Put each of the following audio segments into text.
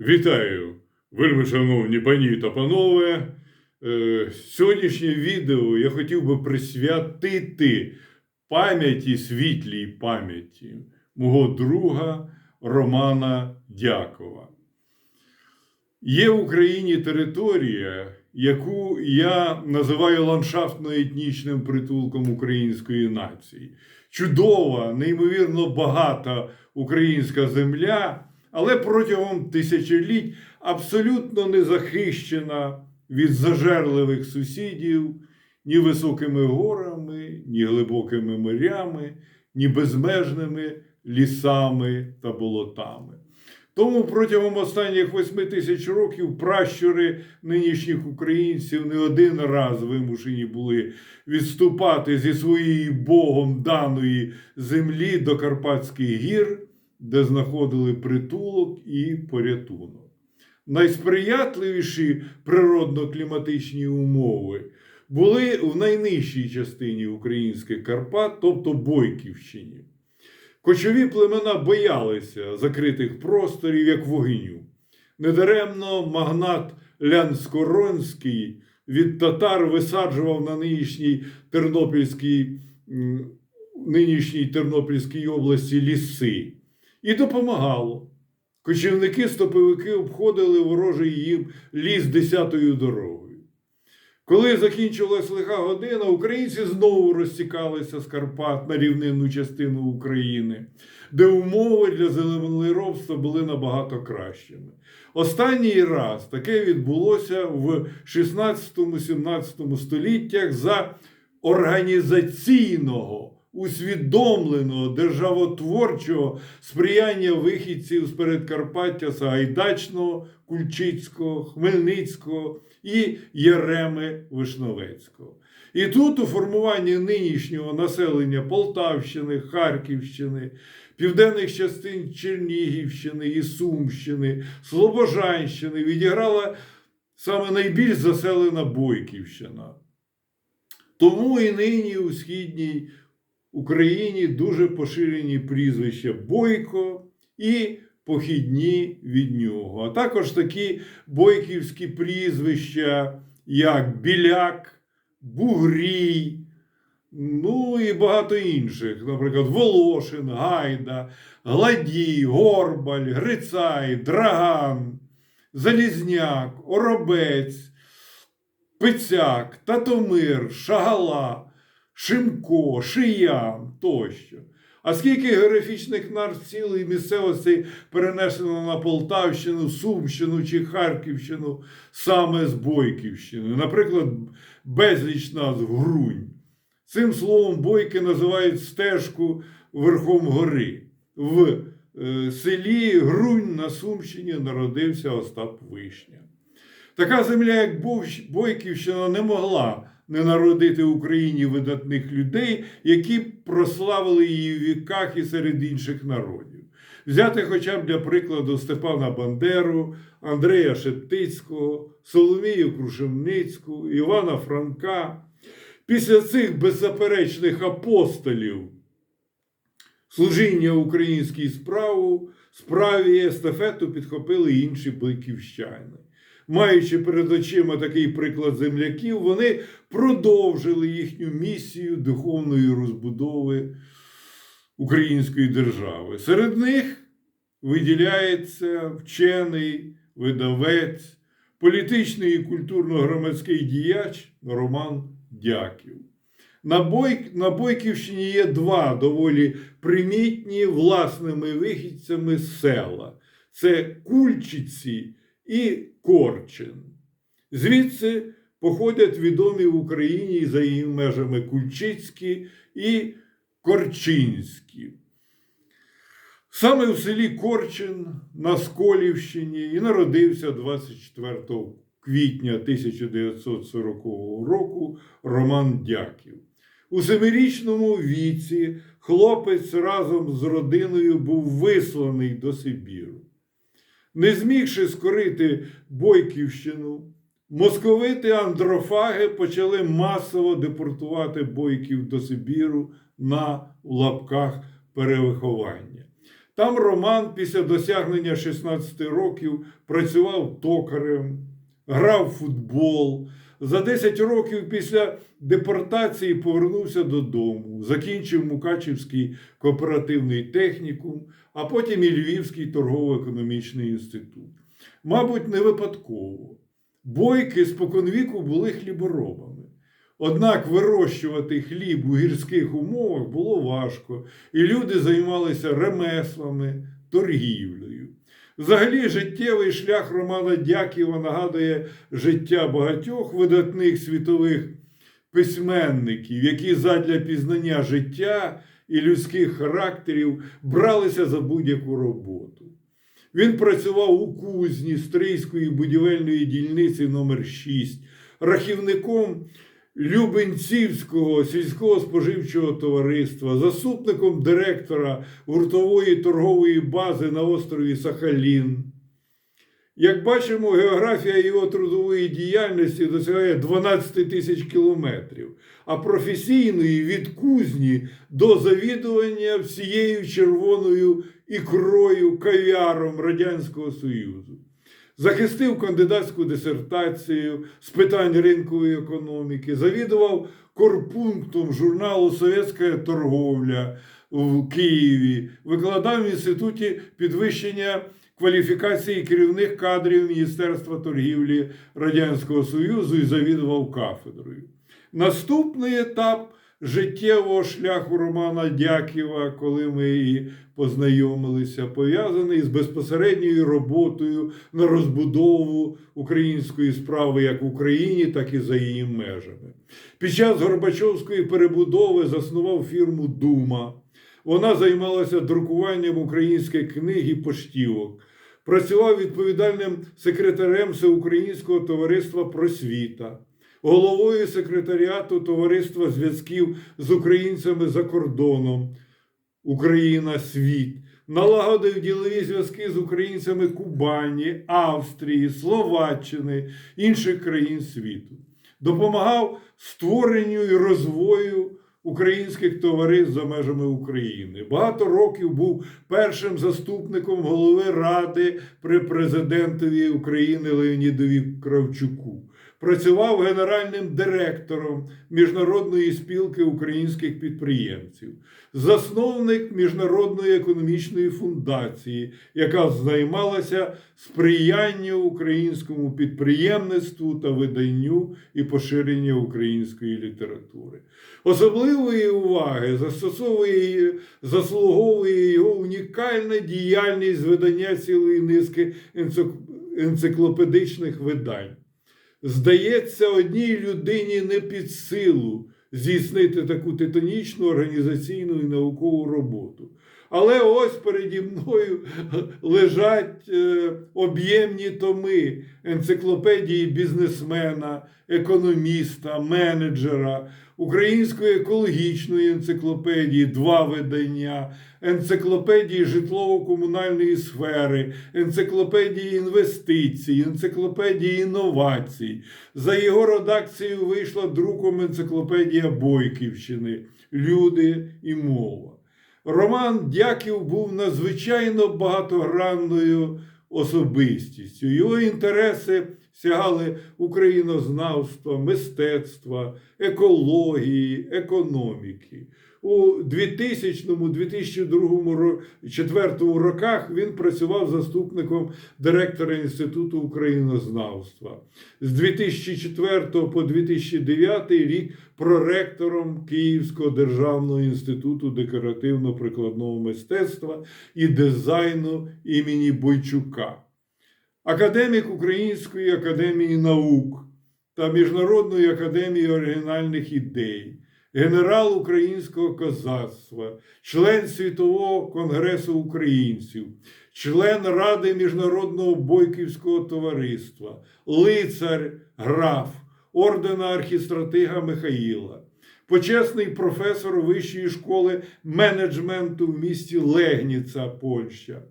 Вітаю, вельми шановні пані та панове. Е, Сьогоднішнє відео я хотів би присвятити пам'яті, світлій пам'яті мого друга Романа Дякова. Є в Україні територія, яку я називаю ландшафтно-етнічним притулком української нації. Чудова, неймовірно багата українська земля, але протягом тисячоліть абсолютно не захищена від зажерливих сусідів ні високими горами, ні глибокими морями, ні безмежними лісами та болотами. Тому протягом останніх восьми тисяч років пращури нинішніх українців не один раз вимушені були відступати зі своєї Богом даної землі до Карпатських гір, де знаходили притулок і порятунок. Найсприятливіші природно-кліматичні умови були в найнижчій частині українських Карпат, тобто Бойківщині. Кочові племена боялися закритих просторів як вогню. Недаремно магнат Лянскоронський від татар висаджував на нинішній Тернопільській, нинішній Тернопільській області ліси і допомагало. Кочівники-стоповики обходили ворожий їм ліс десятою дорогою. Коли закінчилась лиха година, українці знову розтікалися з Карпат на рівнинну частину України, де умови для землеробства були набагато кращими. Останній раз таке відбулося в 16-17 століттях за організаційного, усвідомленого державотворчого сприяння вихідців з Передкарпаття Сагайдачного, Кульчицького, Хмельницького і Єреми Вишновецького. І тут у формуванні нинішнього населення Полтавщини, Харківщини, південних частин Чернігівщини і Сумщини, Слобожанщини відіграла саме найбільш заселена Бойківщина. Тому і нині у східній Україні дуже поширені прізвища Бойко і похідні від нього, а також такі бойківські прізвища, як Біляк, Бугрій, ну і багато інших, наприклад, Волошин, Гайда, Гладій, Горбаль, Грицай, Драган, Залізняк, Оробець, Пицяк, Татомир, Шагала, Шимко, Шиян тощо. А скільки географічних назв цілої місцевості перенесено на Полтавщину, Сумщину чи Харківщину саме з Бойківщини? Наприклад, безліч назв Грунь. Цим словом бойки називають стежку верхом гори. В е, селі Грунь на Сумщині народився Остап Вишня. Така земля, як Бойківщина, не могла не народити в Україні видатних людей, які прославили її в віках і серед інших народів. Взяти хоча б для прикладу Степана Бандеру, Андрея Шептицького, Соломію Крушевницьку, Івана Франка. Після цих беззаперечних апостолів служіння українській справу, справі естафету підхопили інші бойківщани. Маючи перед очима такий приклад земляків, вони продовжили їхню місію духовної розбудови української держави. Серед них виділяється вчений, видавець, політичний і культурно-громадський діяч Роман Дяків. На, Бой... на Бойківщині є два доволі примітні власними вихідцями села: це Кульчиці і Корчин. Звідси походять відомі в Україні і за її межами Кульчицькі і Корчинські. Саме в селі Корчин на Сколівщині і народився 24 квітня 1940 року Роман Дяків. У семирічному віці хлопець разом з родиною був висланий до Сибіру. Не змігши скорити Бойківщину, московити андрофаги почали масово депортувати бойків до Сибіру на в лапках перевиховання. Там Роман після досягнення 16 років працював токарем, грав в футбол. За 10 років після депортації повернувся додому, закінчив Мукачівський кооперативний технікум, а потім і Львівський торгово-економічний інститут. Мабуть, не випадково. Бойки споконвіку були хліборобами. Однак вирощувати хліб у гірських умовах було важко, і люди займалися ремеслами, торгівлею. Взагалі, життєвий шлях Романа Дяківа нагадує життя багатьох видатних світових письменників, які задля пізнання життя і людських характерів бралися за будь-яку роботу. Він працював у кузні Стрийської будівельної дільниці номер 6 рахівником Любенцівського сільського споживчого товариства, заступником директора гуртової торгової бази на острові Сахалін. Як бачимо, географія його трудової діяльності досягає 12 тисяч кілометрів, а професійної від кузні до завідування всією червоною ікрою кав'яром Радянського Союзу. Захистив кандидатську дисертацію з питань ринкової економіки, завідував корпунктом журналу Совєтська торговля в Києві, викладав в інституті підвищення кваліфікації керівних кадрів Міністерства торгівлі Радянського Союзу і завідував кафедрою. Наступний етап життєвого шляху Романа Дяківа, коли ми і познайомилися, пов'язаний з безпосередньою роботою на розбудову української справи як в Україні, так і за її межами. Під час Горбачовської перебудови заснував фірму Дума. Вона займалася друкуванням української книги поштівок. Працював відповідальним секретарем Всеукраїнського товариства Просвіта, головою секретаріату Товариства зв'язків з українцями за кордоном Україна Світ, налагодив ділові зв'язки з українцями Кубані, Австрії, Словаччини, інших країн світу. Допомагав створенню і розвою українських товариств за межами України. Багато років був першим заступником голови Ради при президентові України Леонідові Кравчуку. Працював генеральним директором Міжнародної спілки українських підприємців, засновник Міжнародної економічної фундації, яка займалася сприянням українському підприємництву та виданню і поширенню української літератури. Особливої уваги застосовує заслуговує його унікальна діяльність видання цілої низки енциклопедичних видань. Здається, одній людині не під силу здійснити таку титанічну організаційну і наукову роботу. Але ось переді мною лежать е, об'ємні томи енциклопедії бізнесмена, економіста, менеджера, української екологічної енциклопедії, два видання, енциклопедії житлово-комунальної сфери, енциклопедії інвестицій, енциклопедії інновацій. За його редакцією вийшла друком енциклопедія Бойківщини Люди і мова. Роман Дяків був надзвичайно багатогранною особистістю. Його інтереси сягали українознавства, мистецтва, екології, економіки. У 2000-2002-2004 роках він працював заступником директора Інституту українознавства. З 2004 по 2009 рік проректором Київського державного інституту декоративно-прикладного мистецтва і дизайну імені Бойчука. Академік Української академії наук та Міжнародної академії оригінальних ідей, генерал українського козацтва, член Світового конгресу українців, член Ради Міжнародного бойківського товариства, лицар, граф, ордена архістратига Михаїла, почесний професор Вищої школи менеджменту в місті Легніца, Польща.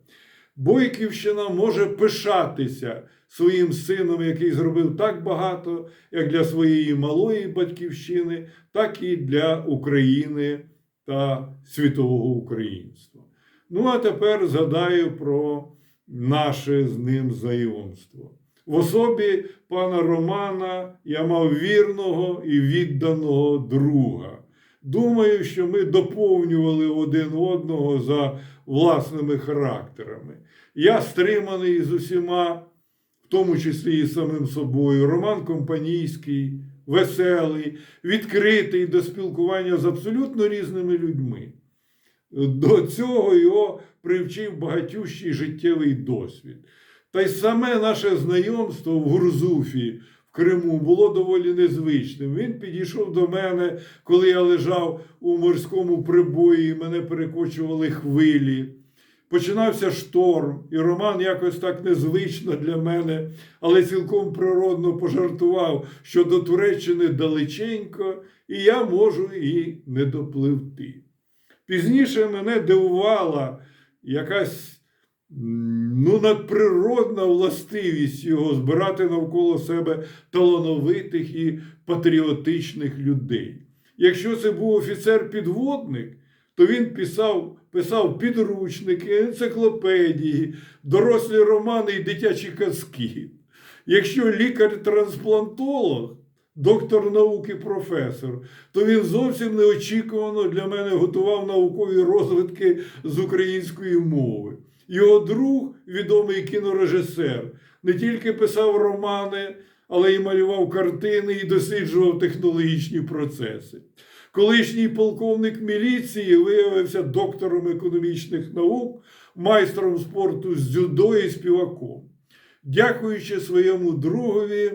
Бойківщина може пишатися своїм сином, який зробив так багато, як для своєї малої батьківщини, так і для України та світового українства. Ну, а тепер згадаю про наше з ним знайомство. В особі пана Романа я мав вірного і відданого друга. Думаю, що ми доповнювали один одного за власними характерами. Я стриманий з усіма, в тому числі і самим собою. Роман компанійський, веселий, відкритий до спілкування з абсолютно різними людьми. До цього його привчив багатющий життєвий досвід. Та й саме наше знайомство в Гурзуфі в Криму було доволі незвичним. Він підійшов до мене, коли я лежав у морському прибої, і мене перекочували хвилі. Починався шторм, і Роман якось так незвично для мене, але цілком природно пожартував, що до Туреччини далеченько, і я можу і не допливти. Пізніше мене дивувала якась ну, надприродна властивість його збирати навколо себе талановитих і патріотичних людей. Якщо це був офіцер-підводник, то він писав, писав підручники, енциклопедії, дорослі романи і дитячі казки. Якщо лікар-трансплантолог, доктор науки, професор, то він зовсім неочікувано для мене готував наукові розвитки з української мови. Його друг, відомий кінорежисер, не тільки писав романи, але й малював картини і досліджував технологічні процеси. Колишній полковник міліції виявився доктором економічних наук, майстром спорту з дзюдо і співаком. Дякуючи своєму другові,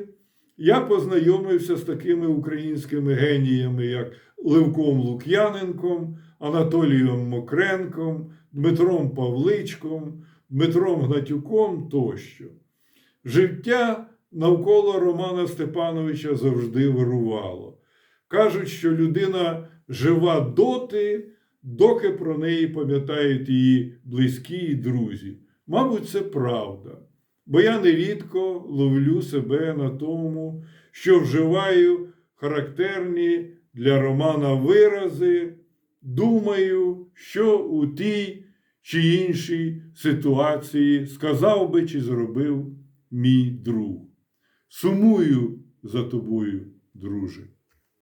я познайомився з такими українськими геніями, як Левком Лук'яненком, Анатолієм Мокренком, Дмитром Павличком, Дмитром Гнатюком тощо. Життя навколо Романа Степановича завжди вирувало. Кажуть, що людина жива доти, доки про неї пам'ятають її близькі і друзі. Мабуть, це правда. Бо я нерідко ловлю себе на тому, що вживаю характерні для романа вирази, думаю, що у тій чи іншій ситуації сказав би чи зробив мій друг. Сумую за тобою, друже.